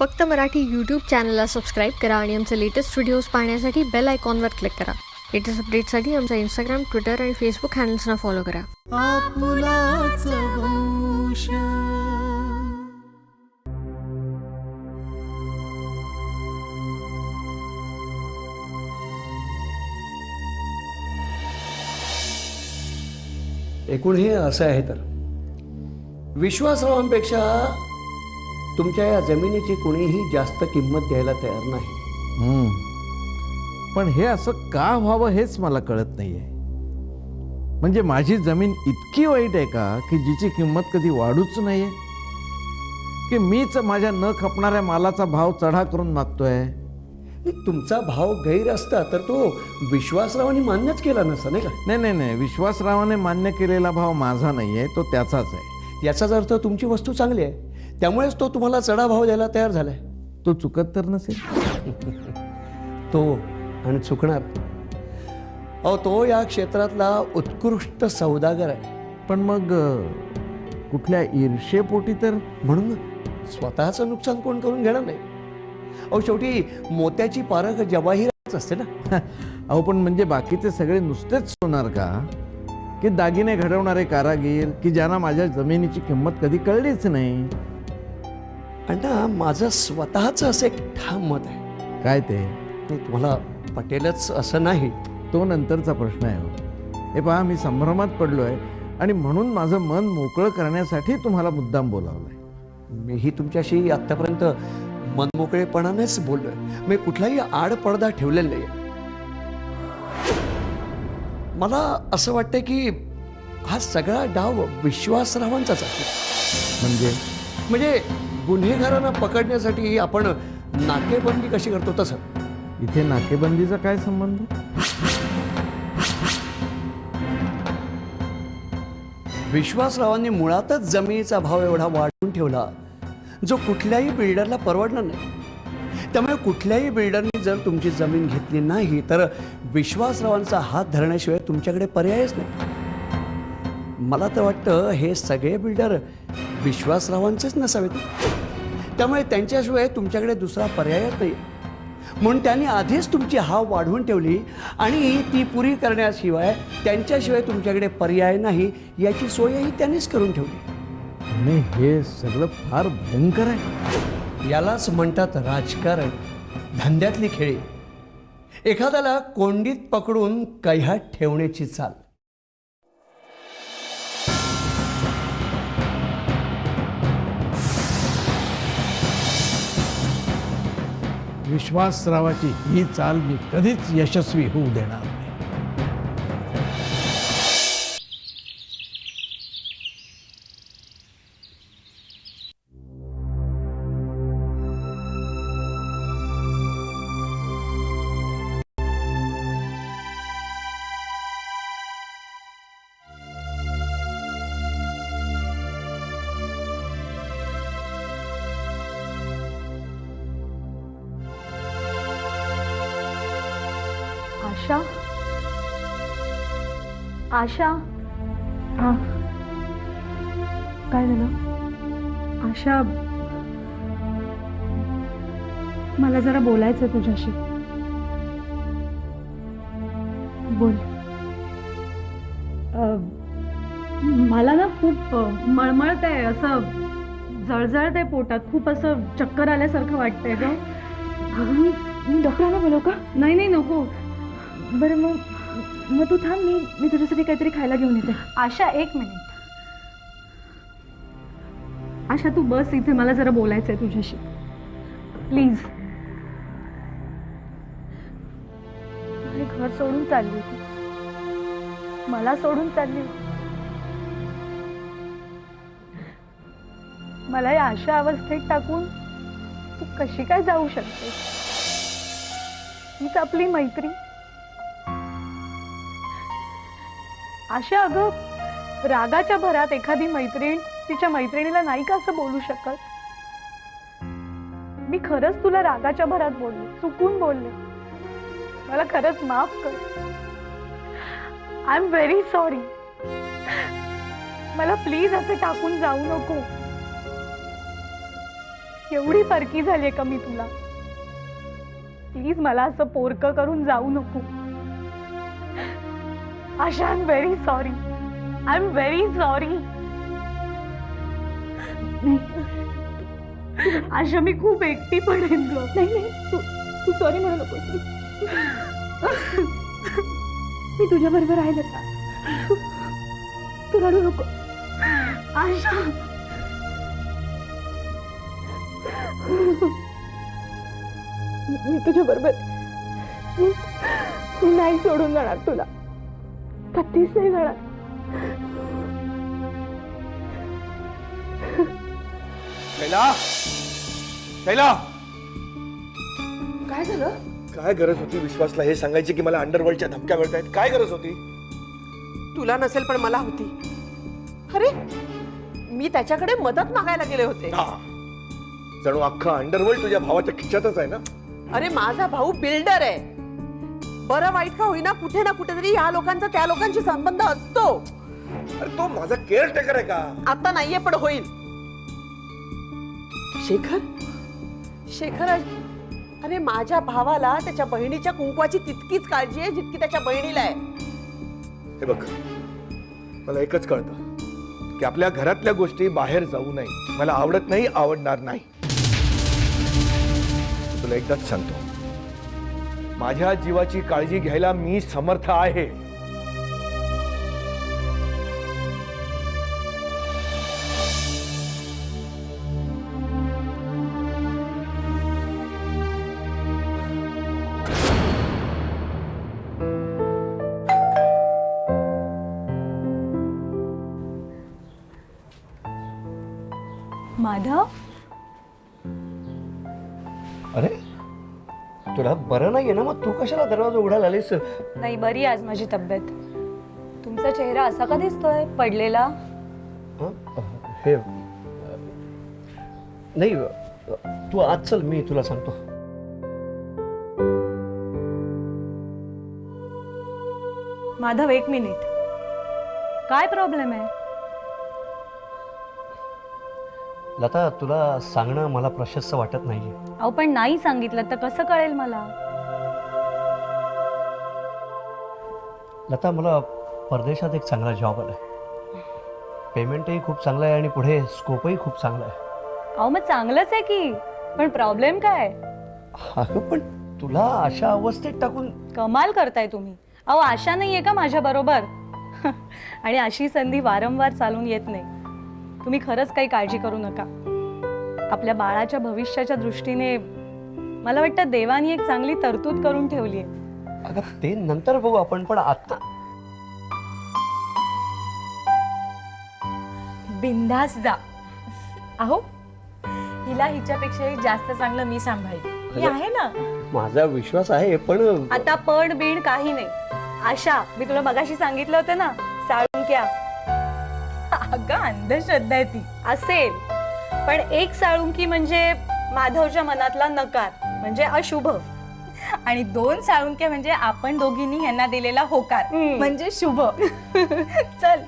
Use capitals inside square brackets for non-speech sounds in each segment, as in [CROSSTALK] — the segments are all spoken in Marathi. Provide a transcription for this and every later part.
फक्त मराठी यूट्यूब चॅनलला सबस्क्राईब करा आणि आमचे लेटेस्ट व्हिडिओज पाहण्यासाठी बेल आयकॉनवर क्लिक करा. लेटेस्ट अपडेटसाठी आमचा इंस्टाग्राम ट्विटर आणि फेसबुक हँडल्सना फॉलो करा. एकूण हे असं आहे तर. विश्वासरावांपेक्षा तुमच्या या जमिनीची कोणीही जास्त किंमत द्यायला तयार नाही. पण हे असं का व्हावं हेच मला कळत नाहीये. म्हणजे माझी जमीन इतकी वाईट आहे का की जिची किंमत कधी वाढूच नाहीये? की मीच माझ्या न खपणाऱ्या मालाचा भाव चढा करून मागतोय? तुमचा भाव गैर असता तर तो विश्वासरावांनी मान्यच केला नसता नाही का? नाही नाही नाही. विश्वासरावाने मान्य केलेला भाव माझा नाहीये तो त्याचाच आहे. याचाच अर्थ तुमची वस्तू चांगली आहे. त्यामुळेच तो तुम्हाला चढा भाव द्यायला तयार झालाय. तो चुकत तर नसेल? [LAUGHS] तो आणि चुकणार. अहो तो या क्षेत्रातला उत्कृष्ट सौदागर आहे. पण मग अं, कुठल्या ईर्षेपोटी तर? म्हणून स्वतःचं नुकसान कोण करून घेणार नाही? अहो शेवटी मोत्याची पारख जवाहीरच असते ना. [LAUGHS] अहो पण म्हणजे बाकीचे सगळे नुसतेच होणार का? की दागिने घडवणारे कारागीर की ज्यांना माझ्या जमिनीची किंमत कधी कळलीच नाही? ना माझं स्वतःचं असं एक ठाम मत आहे. काय ते? ते तुम्हाला पटेलच असं नाही. तो नंतरचा प्रश्न आहे हो. हे पहा मी संभ्रमात पडलोय आणि म्हणून माझं मन मोकळं करण्यासाठी तुम्हाला मुद्दाम बोलावलंय. मीही तुमच्याशी आत्तापर्यंत मनमोकळेपणानेच बोललोय. मी कुठलाही आड पडदा ठेवलेला नाही मला असं वाटतं की हा सगळा डाव विश्वासरावांचाच आहे. म्हणजे? म्हणजे गुन्हेगारांना पकडण्यासाठी आपण नाकेबंदी कशी करतो तसं? इथे नाकेबंदीचा काय संबंध? विश्वासरावांनी मुळातच जमिनीचा भाव एवढा वाढवून ठेवला जो कुठल्याही बिल्डरला परवडणार नाही. त्यामुळे कुठल्याही बिल्डरनी जर तुमची जमीन घेतली नाही तर विश्वासरावांचा हात धरण्याशिवाय तुमच्याकडे पर्यायच नाही. मला तर वाटतं हे सगळे बिल्डर विश्वासरावांचेच नसावेत. त्यामुळे त्यांच्याशिवाय तुमच्याकडे दुसरा पर्यायच नाही म्हणून त्यांनी आधीच तुमची हाव वाढवून ठेवली आणि ती पुरी करण्याशिवाय त्यांच्याशिवाय तुमच्याकडे पर्याय नाही याची सोयही त्यांनीच करून ठेवली. हे सगळं फार भयंकर आहे. यालाच म्हणतात राजकारण. धंद्यातली खेळी. एखाद्याला कोंडीत पकडून कह्यात ठेवण्याची चाल. विश्वासरावाची ही चाल मी कधीच यशस्वी होऊ देणार आशा? आशा? हा. काय झालं? आशा मला जरा बोलायचं तुझ्याशी. बोल. मला ना खूप मळमळत आहे असं जळजळत आहे पोटात. खूप असं चक्कर आल्यासारखं वाटतंय ग. मी डॉक्टरांना बोलव का? नाही नाही नको. बरं मग मग तू थांब मी मी तुझ्यासाठी काहीतरी खायला घेऊन येते. आशा एक मिनिट. आशा तू बस इथे मला जरा बोलायचं आहे तुझ्याशी प्लीज घर सोडून चालली होती. मला सोडून चालली होती. मला या अशा अवस्थेत टाकून तू कशी काय जाऊ शकते हीच आपली मैत्री. अशा अगं रागाच्या भरात एखादी मैत्रीण तिच्या मैत्रिणीला नाही का असं बोलू शकत? मी खरंच तुला रागाच्या भरात बोलले चुकून बोलले. मला खरंच माफ कर. आय एम व्हेरी सॉरी मला प्लीज असं टाकून जाऊ नको. एवढी फरकी झाली का मी तुला? प्लीज मला असं पोरक करून जाऊ नको. Asha I am very sorry I am very sorry Asha मी खूप एकटी पडेन ग. नाही नाही. तू तू सॉरी म्हणू नको मी तुझ्या बरोबर आहे लता तू रडू नको. आशा मी तुझ्या बरोबर मी मी नाही सोडून जाणार तुला. कधीच नाही जाणार. कैला कैला काय झालं? काय गरज होती विश्वासला हे सांगायची की मला अंडरवर्ल्डच्या धमक्या मिळत आहेत काय गरज होती? तुला नसेल पण मला होती. अरे मी त्याच्याकडे मदत मागायला गेले होते. हा. जणू अख्खा अंडरवर्ल्ड तुझ्या भावाच्या खिच्यातच आहे ना? अरे माझा भाऊ बिल्डर आहे. बरं वाईट का होईना कुठे ना कुठेतरी या लोकांचा त्या लोकांशी संबंध असतो. अरे तो माझा केअर टेकर आहे का? आता नाहीये पण होईल. शेखर? शेखर अरे माझ्या भावाला त्याच्या बहिणीच्या कुंकवाची तितकीच काळजी आहे जितकी त्याच्या बहिणीला आहे. हे बघ मला एकच कळतं की आपल्या घरातल्या गोष्टी बाहेर जाऊ नये. मला आवडत नाही आवडणार नाही. तुला एकदाच सांगतो. माझ्या जीवाची काळजी घ्यायला मी समर्थ आहे. तू कशाला दरवाजा उघडायला आलीस? नाही बरी आज माझी तब्येत. तुमचा चेहरा असा का दिसतोय? पडलेला? हं? नाही तू आज चल मी तुला सांगतो. माधव एक मिनिट. काय प्रॉब्लेम आहे? लता तुला सांगणं मला प्रशस्त वाटत नाहीये. अहो पण नाही सांगितलं तर कसं कळेल मला? लता मला परदेशात एक चांगला जॉब आलाय. पेमेंटही खूप चांगलं आहे आणि पुढे स्कोपही खूप चांगला आहे. अहो मग चांगलंच आहे की पण प्रॉब्लेम काय? अगं पण तुला अशा अवस्थेत टाकून कमाल करताय तुम्ही. अहो आशा नाहीये का माझ्या बरोबर? [LAUGHS] आणि अशी संधी वारंवार चालून येत नाही. तुम्ही खरंच काही काळजी करू नका. आपल्या बाळाच्या भविष्याच्या दृष्टीने मला वाटतं देवानी एक चांगली तरतूद करून ठेवली आहे अगं ते नंतर बघू आपण पण आता. बिंदास जा. अहो हिला हिच्यापेक्षाही जास्त चांगलं मी सांभाळेन. ही आहे ना? माझा विश्वास आहे पण आता पण बीण काही नाही. आशा मी तुला मगाशी सांगितलं होतं ना साळुंक्या अगं अंधश्रद्धा आहे ती. असेल. पण एक साळुंकी म्हणजे माधवच्या मनातला नकार म्हणजे अशुभ. आणि दोन साळुंक्या म्हणजे आपण दोघींनी यांना दिलेला होकार. म्हणजे शुभ. [LAUGHS] चल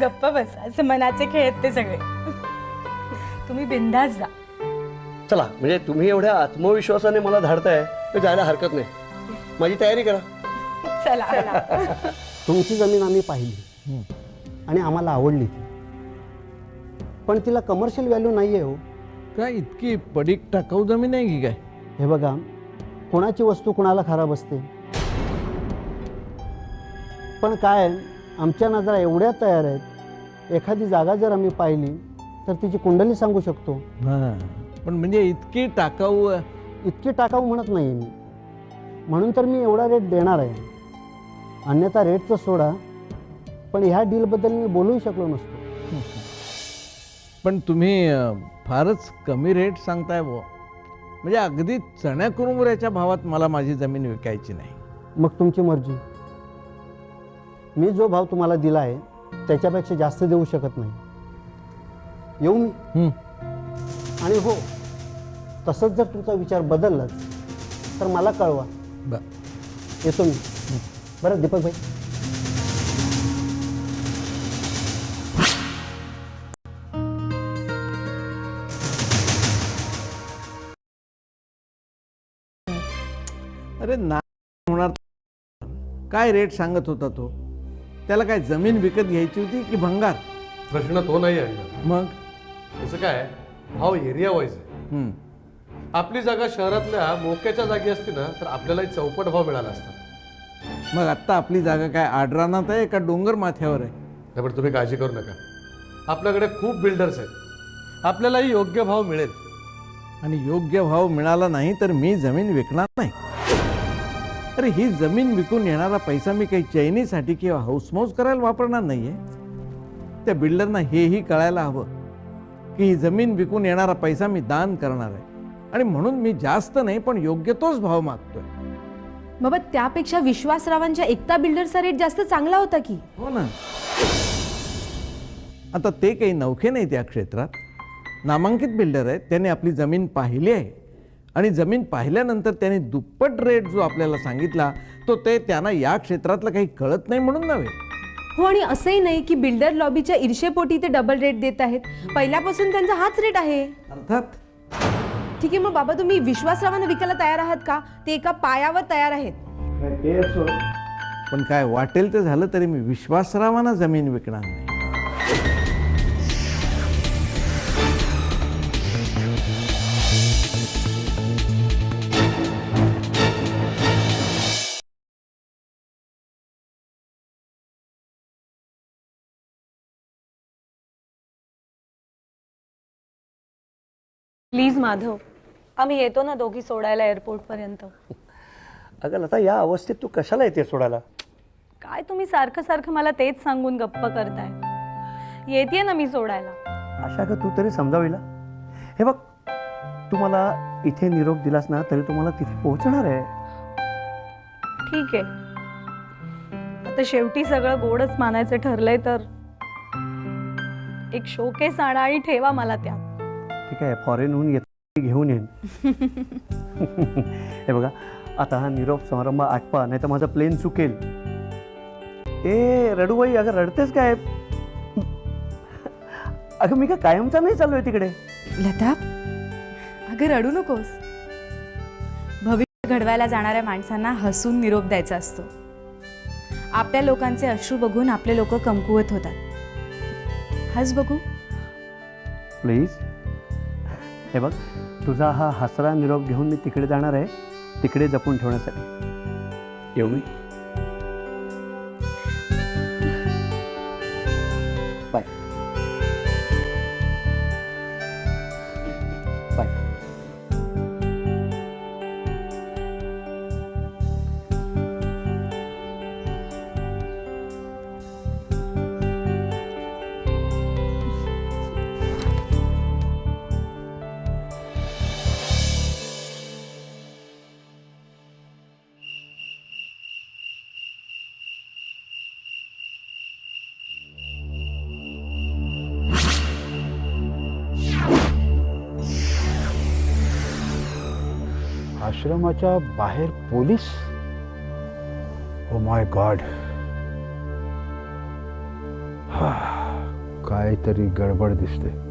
गप्प बस. असं मनाचे खेळ आहेत ते सगळे. तुम्ही बिंदास जा. चला म्हणजे तुम्ही एवढ्या आत्मविश्वासाने मला धाडताय तर जायला हरकत नाही. माझी तयारी करा. चला. [LAUGHS] तुमची जमीन आम्ही पाहिली. आणि आम्हाला आवडली ती. पण तिला कमर्शियल व्हॅल्यू नाही आहे हो. काय इतकी पडीक टाकाऊ जमीन आहे की काय? हे बघा कोणाची वस्तू कोणाला खराब असते? पण काय आमच्या नजरा एवढ्या तयार आहेत एखादी जागा जर आम्ही पाहिली तर तिची कुंडली सांगू शकतो. पण म्हणजे इतकी टाकाऊ इतकी टाकाऊ म्हणत नाही मी. म्हणून तर मी एवढा रेट देणार आहे. अन्यथा रेटचं सोडा पण ह्या डीलबद्दल मी बोलूही शकलो नसतो. [LAUGHS] पण तुम्ही फारच कमी रेट सांगताय बुवा. म्हणजे अगदी चण्या कुरुमुऱ्याच्या भावात मला माझी जमीन विकायची नाही. मग तुमची मर्जी. मी जो भाव तुम्हाला दिला आहे त्याच्यापेक्षा जास्त देऊ शकत नाही. येऊ मी? हं. आणि हो तसंच जर तुमचा विचार बदललाच तर मला कळवा. येतो मी. बरं दीपक भाई काय रेट सांगत होता तो? त्याला काय जमीन विकत घ्यायची होती की भंगार? प्रश्न तो नाही आहे. मग? तसं काय? भाव एरिया वाईज आहे. आपली जागा शहरातल्या मोक्याच्या जागी असती ना तर आपल्याला चौपट भाव मिळाला असता. मग आत्ता आपली जागा काय आडरानात आहे का डोंगर माथ्यावर आहे? पण तुम्ही काळजी करू नका. आपल्याकडे खूप बिल्डर्स आहेत. आपल्यालाही योग्य भाव मिळेल. आणि योग्य भाव मिळाला नाही तर मी जमीन विकणार नाही. अरे ही जमीन विकून येणारा पैसा मी काही चैनीसाठी किंवा हाऊसमौज करायला वापरणार नाहीये. त्या बिल्डरना हेही कळायला हवं की ही जमीन विकून येणारा पैसा मी दान करणार आहे. आणि म्हणून मी जास्त नाही पण योग्य तोच भाव मागतोय. बाबा त्यापेक्षा विश्वासरावांच्या एकता बिल्डरचा रेट जास्त चांगला होता की? हो ना. आता ते काही नौखे नाहीत या क्षेत्रात. नामांकित बिल्डर आहेत त्याने आपली जमीन पाहिली आहे. आणि जमीन पाहिल्यानंतर त्याने दुप्पट रेट जो आपल्याला सांगितला तो ते त्यांना या क्षेत्रातलं काही कळत नाही म्हणून नव्हे. हो आणि असंही नाही की बिल्डर लॉबीच्या ईर्षेपोटी ते डबल रेट देत आहेत. पहिल्यापासून त्यांचा हाच रेट आहे. अर्थात? ठीक आहे मग बाबा तुम्ही विश्वासरावांना विकायला तयार आहात का? ते एका पायावर तयार आहेत. पण काय वाटेल ते झालं तरी मी विश्वासरावांना जमीन विकणार नाही. प्लीज माधव आम्ही येतो ना दोघी सोडायला एअरपोर्टपर्यंत अगं लता या अवस्थेत तू कशाला येते सोडायला? काय तुम्ही सारखं सारखं मला तेच सांगून गप्प करताय? येते ना मी सोडायला. आशा का तू तरी समजावीला. हे बघ तू मला इथे निरोप दिलास ना तरी तुम्हाला तिथे पोहोचणार आहे. ठीक आहे. आता शेवटी सगळं गोडच मानायचं ठरलंय तर. एक शोकेस आणा आणि ठेवा मला त्यात. ठीक आहे फॉरेनहून येत घेऊन येईन. [LAUGHS] हे बघा आता हा निरोप समारंभ आटपा नाही तर माझं प्लेन चुकेल. ए रडूबाई अगं रडतेस काय? अगं मी काय कायमचा नाही चाललोय तिकडे? लता अगं रडू नकोस. भविष्य घडवायला जाणाऱ्या माणसांना हसून निरोप द्यायचा असतो. आपल्या लोकांचे अश्रू बघून आपले लोक कमकुवत होतात. हस बघू. प्लीज हे बघ तुझा हा हसरा निरोप घेऊन मी तिकडे जाणार आहे. तिकडे जपून ठेवण्यासाठी. येऊ मी. आश्रमाच्या बाहेर पोलीस? ओ माय गॉड काहीतरी गडबड दिसते.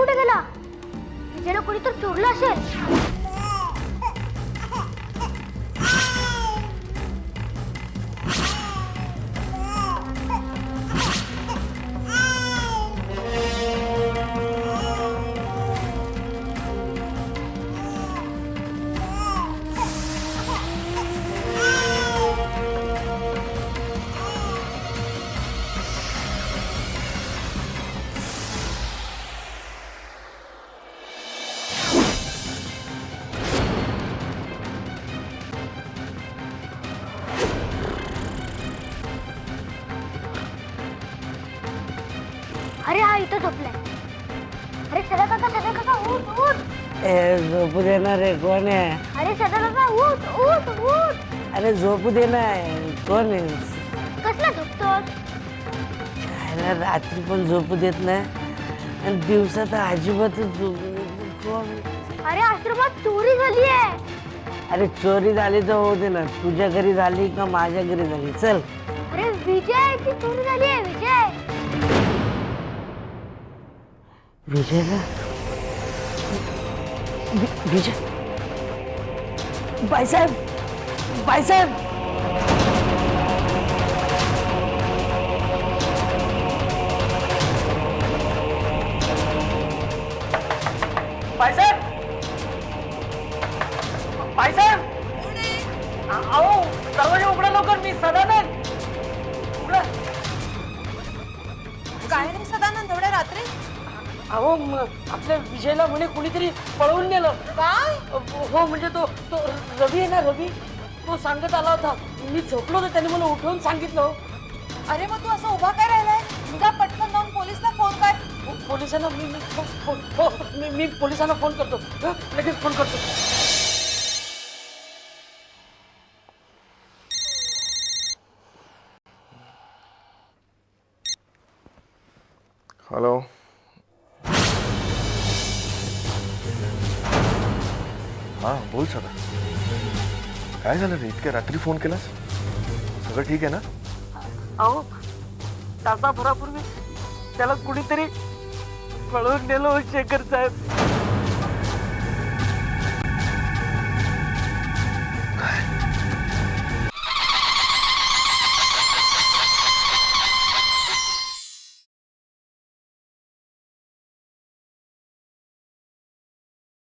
कुठे गेला विजयला कोणी तर चोरलं असेल झोपू देणार रे कोण आहे? अरे सदा काका उठ उठ उठ. अरे झोपू दे ना कोण आहे? कसला झोपतोस खायला रात्री पण झोपू देत नाही. आणि दिवसा तर अजिबातच झोपू देत नाही. कोण? अरे आश्रमात चोरी झाली आहे. अरे चोरी झाली तर होऊ दे ना. तुझ्या घरी झाली का माझ्या घरी झाली? चल. अरे विजय चोरी झाली आहे विजय. विजयला? वि- विजय. बाईसाहेब बाईसाहेब अहो म- आपल्या विजयला म्हणे कुणीतरी पळवून नेलं. काय? हो म्हणजे तो तो रवी आहे ना रवी? तो सांगत आला होता. मी झोपलो होतो त्याने मला उठवून सांगितलं हो. अरे मग तू असं उभा काय राहिलाय? तुझा पटकन जाऊन पोलिसला फोन कर. पो- पोलिसांना मी मी फो- हो मी मी पोलिसांना फोन करतो. हं, लगेच फोन करतो. हॅलो हां बोल सदा काय झालं रे? इतक्या रात्री फोन केलास? सगळं ठीक आहे ना? अहो तासाभरापूर्वी त्याला कुणीतरी पळवून नेलो शेखर साहेब.